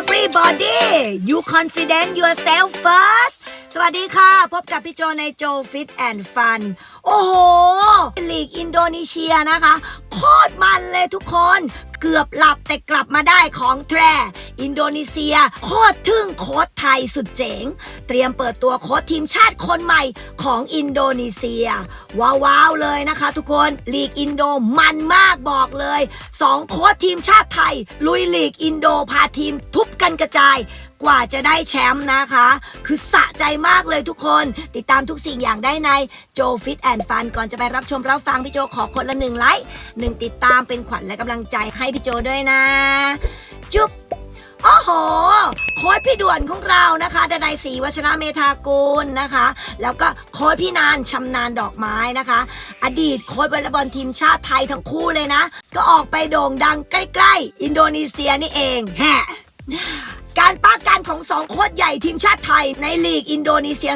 everybody you confident yourself first สวัสดีค่ะ พบกับพี่โจในโจ Fit and Fun โอ้โห ลีกอินโดนีเซียนะคะ โคตรมันเลยทุกคนเกือบหลับแต่กลับมาได้ของแทรอินโดนีเซีย โคตรทึ่งโค้ชไทยสุดเจ๋ง เตรียมเปิดตัวโค้ชทีมชาติคนใหม่ของอินโดนีเซีย ว้าวๆเลยนะคะทุกคนลีกอินโดมันมากบอกเลย สองโค้ชทีมชาติไทย ลุยลีกอินโดพาทีมทุบกันกระจาย กว่าจะได้แชมป์นะคะ คือสะใจมากเลยทุกคน ติดตามทุกสิ่งอย่างได้ในโจฟิตแอนด์ฟันก่อนจะไปรับชมรับฟังพี่โจขอคนละหนึ่งไลค์หนึ่งติดตามเป็นขวัญและกำลังใจให้พี่โจด้วยนะ จุ๊บ โอ้โห โค้ชพี่ด่วนของเรานะคะดนายศรีวัชระเมธากุลนะคะ แล้วก็โค้ชพี่นานชำนาญดอกไม้นะคะ อดีตโค้ชวอลเลย์บอลทีมชาติไทยทั้งคู่เลยนะ ก็ออกไปโด่งดังใกล้ ๆ อินโดนีเซียนี่เองแฮะ การป้ากันของสองโค้ชใหญ่ทีมชาติไทยในลีกอินโดนีเซีย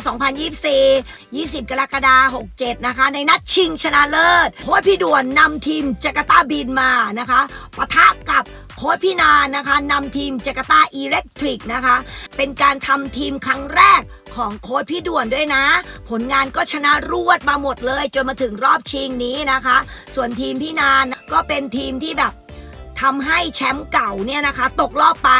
2024 20 กรกฎาคม 67 นะคะ ในนัดชิงชนะเลิศ โค้ชพี่ด่วนนำทีมจาการ์ตาบินมานะคะปะทะกับโค้ชพี่นานนะคะนำทีมจาการ์ตาอิเล็กทริกนะคะ เป็นการทำทีมครั้งแรกของโค้ชพี่ด่วนด้วยนะ ผลงานก็ชนะรวดมาหมดเลย จนมาถึงรอบชิงนี้นะคะ ส่วนทีมพี่นานก็เป็นทีมที่แบบทำให้แชมป์เก่าเนี่ยนะคะ ตกรอบไป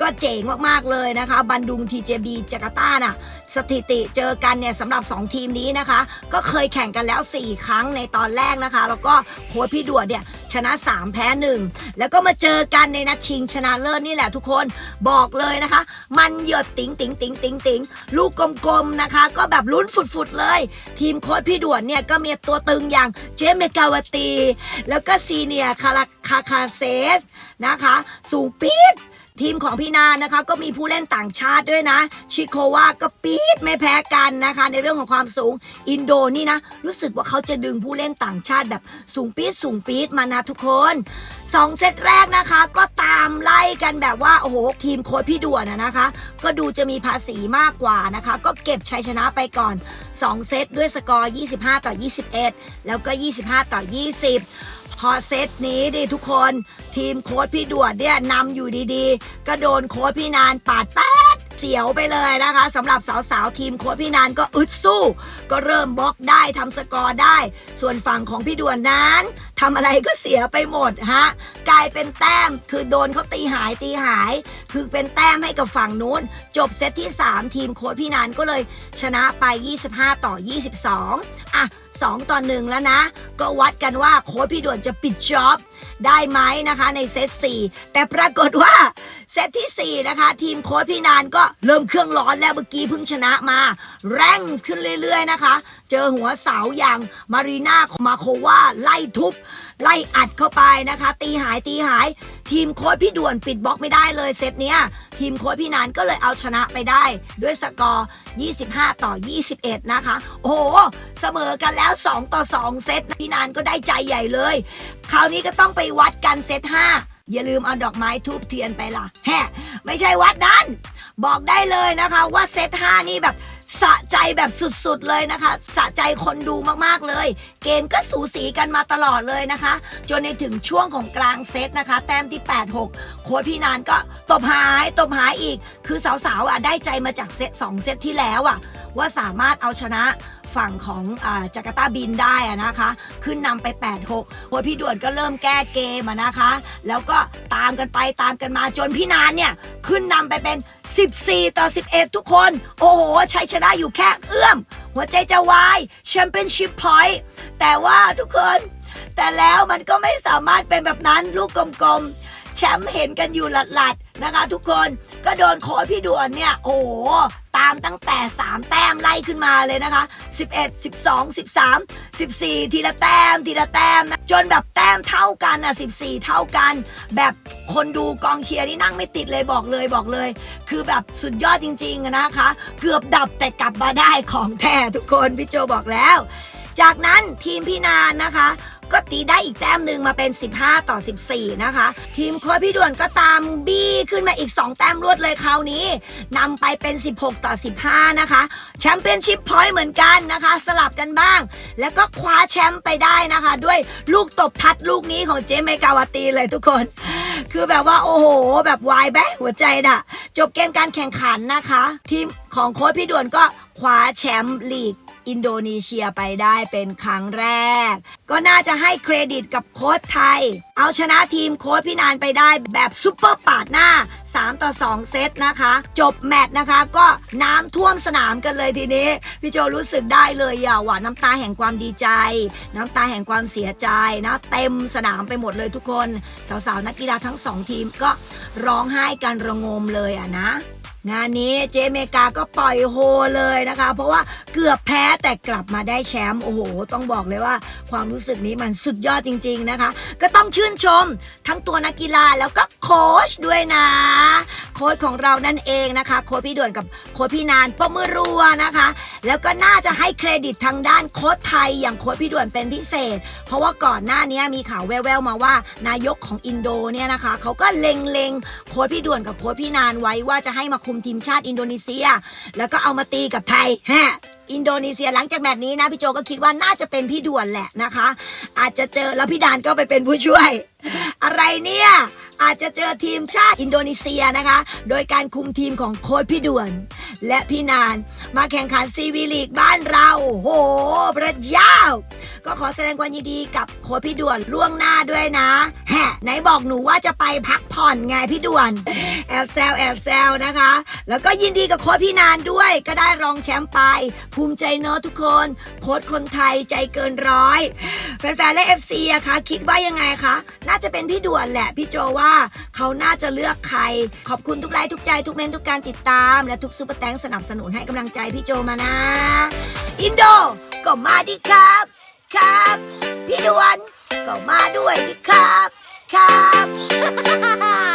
ก็เจ๋งมากๆเลยนะคะบันดุง TJB จาการ์ตาน่ะสถิติเจอกันเนี่ยสำหรับ 2 ทีมนี้นะคะ ก็เคยแข่งกันแล้ว 4 ครั้งในตอนแรกนะคะ แล้วก็โค้ชพี่ด่วนเนี่ยชนะ 3 แพ้ 1 แล้วก็มาเจอกันในนัดชิงชนะเลิศนี่แหละทุกคนบอกเลยนะคะ มันหยดติ๋งติ๋งติ๋งติ๋งติ๋งลูกกลมๆนะคะ ก็แบบลุ้นฝุดๆเลย ทีมโค้ชพี่ด่วนเนี่ยก็มีตัวตึงอย่างเจมเมกาวตี แล้วก็ซีเนียคาราคาคาเซสนะคะ สูงปี๊ด ทีมของพี่นานะคะ ก็มีผู้เล่นต่างชาติด้วยนะ ชิโควาก็ปี๊ดไม่แพ้กันนะคะ ในเรื่องของความสูงอินโดนี่นะ รู้สึกว่าเขาจะดึงผู้เล่นต่างชาติแบบสูงปี๊ดสูงปี๊ดมานะทุกคนสองเซตแรกนะคะ ก็ตามไล่กันแบบว่าโอ้โหทีมโค้ชพี่ด่วนนะนะคะ ก็ดูจะมีภาษีมากกว่านะคะ ก็เก็บชัยชนะไปก่อน 2 เซตด้วยสกอร์ 25 ต่อ 21 แล้วก็ 25 ต่อ 20 พอเซตนี้ดิทุกคนทีมโค้ชพี่ด่วนเนี่ยนำอยู่ดีๆก็โดนโค้ชพี่นานปาดแป๊ เสียวไปเลยนะคะสำหรับสาวๆทีมโค้ชพี่นานก็อึดสู้ ก็เริ่มบล็อกได้ทำสกอร์ได้ ส่วนฝั่งของพี่ด่วนนั้นทำอะไรก็เสียไปหมดฮะกลายเป็นแต้มคือโดนเขาตีหายตีหาย คือเป็นแต้มให้กับฝั่งนู้น จบเซตที่ 3 ทีมโค้ชพี่นานก็เลยชนะไป 25 ต่อ 22 อะ 2 ต่อ 1 แล้วนะ ก็วัดกันว่าโค้ชพี่ด่วนจะปิดจ็อบได้ไหมนะคะในเซต4แต่ปรากฏว่าเซตทีสี่4 นะคะ ทีมโค้ชพี่นานก็เริ่มเครื่องร้อนแล้วเมื่อกี้เพิ่งชนะมา แรงขึ้นเรื่อย ๆ นะคะ เจอหัวเสาอย่างมารีนามาโควาไล่ทุบ ไล่อัดเข้าไปนะคะ ตีหายตีหาย ทีมโค้ชพี่ด่วนปิดบล็อกไม่ได้เลยเซตเนี้ย ทีมโค้ชพี่นานก็เลยเอาชนะไปได้ ด้วยสกอร์ 25 ต่อ 21 นะคะ โอ้โห เสมอกันแล้ว 2 ต่อ 2 เซตพี่นานก็ได้ใจใหญ่เลย คราวนี้ก็ต้องไปวัดกันเซต5 อย่าลืมเอาดอกไม้ทูบเทียนไปล่ะ แฮะ ไม่ใช่วัดนั้น บอกได้เลยนะคะว่าเซต5นี่แบบสะใจแบบสุดๆเลยนะคะ สะใจคนดูมากๆเลย เกมก็สูสีกันมาตลอดเลยนะคะ จนในถึงช่วงของกลางเซตนะคะ แต้มที่ 8-6 โค้ชพี่นานก็ตบหายตบหายอีก คือสาวๆอะได้ใจมาจากเซต2เซตที่แล้วอะ ว่าสามารถเอาชนะ ฝั่งของอาจาการ์ตาบินได้อะนะคะ ขึ้นนำไป 8-6โค้ชพี่ด่วนก็เริ่มแก้เกมอะนะคะ แล้วก็ตามกันไปตามกันมาจนพี่นานเนี่ย ขึ้นนำไปเป็น 14 ต่อ 11 ทุกคน โอ้โหชัยชนะอยู่แค่เอื้อม หัวใจจะวายแชมเปี้ยนชิพพอยต์แต่ว่าทุกคน แต่แล้วมันก็ไม่สามารถเป็นแบบนั้นลูกกลมๆ แชมป์เห็นกันอยู่หลัดๆนะคะ ทุกคนก็โดนโค้ชพี่ด่วนเนี่ย โอ้โหตามตั้งแต่ 3 แต้มไล่ขึ้นมาเลยนะคะ 11 12 13 14 ทีละแต้มทีละแต้มนะจนแบบแต้มเท่ากันอะ 14 เท่ากัน แบบคนดูกองเชียร์นี่นั่งไม่ติดเลยบอกเลยบอกเลย คือแบบสุดยอดจริง ๆนะคะ เกือบดับแต่กลับมาได้ของแท้ทุกคนพี่โจบอกแล้ว จากนั้นทีมพี่นานนะคะ ก็ตีได้อีกแต้มหนึ่งมาเป็น 15 ต่อ 14 นะคะ ทีมโค้ชพี่ด่วนก็ตามบี้ขึ้นมาอีก 2 แต้มรวดเลยคราวนี้นำไปเป็น 16 ต่อ 15 นะคะ แชมเปี้ยนชิพพอยต์เหมือนกันนะคะ สลับกันบ้าง แล้วก็คว้าแชมป์ไปได้นะคะ ด้วยลูกตบทัดลูกนี้ของเจเมกาวาตีเลยทุกคน คือแบบว่าโอ้โห แบบวายแบ๊หัวใจน่ะ จบเกมการแข่งขันนะคะ ทีมของโค้ชพี่ด่วนก็คว้าแชมป์ลีก อินโดนีเซียไปได้เป็นครั้งแรก ก็น่าจะให้เครดิตกับโค้ชไทย เอาชนะทีมโค้ชพี่นานไปได้แบบซุปเปอร์ปาดหน้า 3 ต่อ 2 เซตนะคะ จบแมตช์นะคะ ก็น้ำท่วมสนามกันเลยทีนี้ พี่โจรู้สึกได้เลยอะว่าน้ำตาแห่งความดีใจ น้ำตาแห่งความเสียใจนะเต็มสนามไปหมดเลยทุกคน สาวๆนักกีฬาทั้งสองทีมก็ร้องไห้กันระงมเลยอะนะ งานนี้เจเมกาก็ปล่อยโฮเลยนะคะ เพราะว่าเกือบแพ้แต่กลับมาได้แชมป์โอ้โห ต้องบอกเลยว่าความรู้สึกนี้มันสุดยอดจริง ๆนะคะ ก็ต้องชื่นชมทั้งตัวนักกีฬาแล้วก็โค้ชด้วยนะ โค้ชของเรานั่นเองนะคะ โค้ชพี่ด่วนกับโค้ชพี่นานปรบมือรัวนะคะ แล้วก็น่าจะให้เครดิตทางด้านโค้ชไทยอย่างโค้ชพี่ด่วนเป็นพิเศษ เพราะว่าก่อนหน้านี้มีข่าวแว่วๆมาว่า นายกของอินโดเนี่ยนะคะเขาก็เล็งๆโค้ชพี่ด่วนกับโค้ชพี่นานไว้ว่าจะให้มาคุมทีมชาติอินโดนีเซีย แล้วก็เอามาตีกับไทยฮะอินโดนีเซียหลังจากแบบนี้นะพี่โจก็คิดว่าน่าจะเป็นพี่ด่วนแหละนะคะ อาจจะเจอแล้วพี่ดานก็ไปเป็นผู้ช่วย อะไรเนี่ยอาจจะเจอทีมชาติอินโดนีเซียนะคะ โดยการคุมทีมของโค้ชพี่ด่วน และพี่นาน มาแข่งขันซีวีลีกบ้านเราโหพระเจ้า ก็ขอแสดงความยินดีกับโค้ชพี่ด่วนล่วงหน้าด้วยนะ แฮะไหนบอกหนูว่าจะไปพักผ่อนไงพี่ด่วน แอบแซวแอบแซวนะคะ แล้วก็ยินดีกับโค้ชพี่นานด้วย ก็ได้รองแชมป์ไป ภูมิใจเนอะทุกคน โค้ชคนไทยใจเกินร้อยแฟนๆและ FC อะคะคิดว่ายังไงคะน่าจะเป็นพี่ด่วนแหละพี่โจว่าเขาน่าจะเลือกใคร ขอบคุณทุกไลค์ทุกใจทุกเมนทุกการติดตาม และทุกซุปเปอร์แตงสนับสนุนให้กำลังใจพี่โจมานะ อินโดก็มาดิครับ ครับ พี่ดวนก็มาด้วยดิครับ ครับ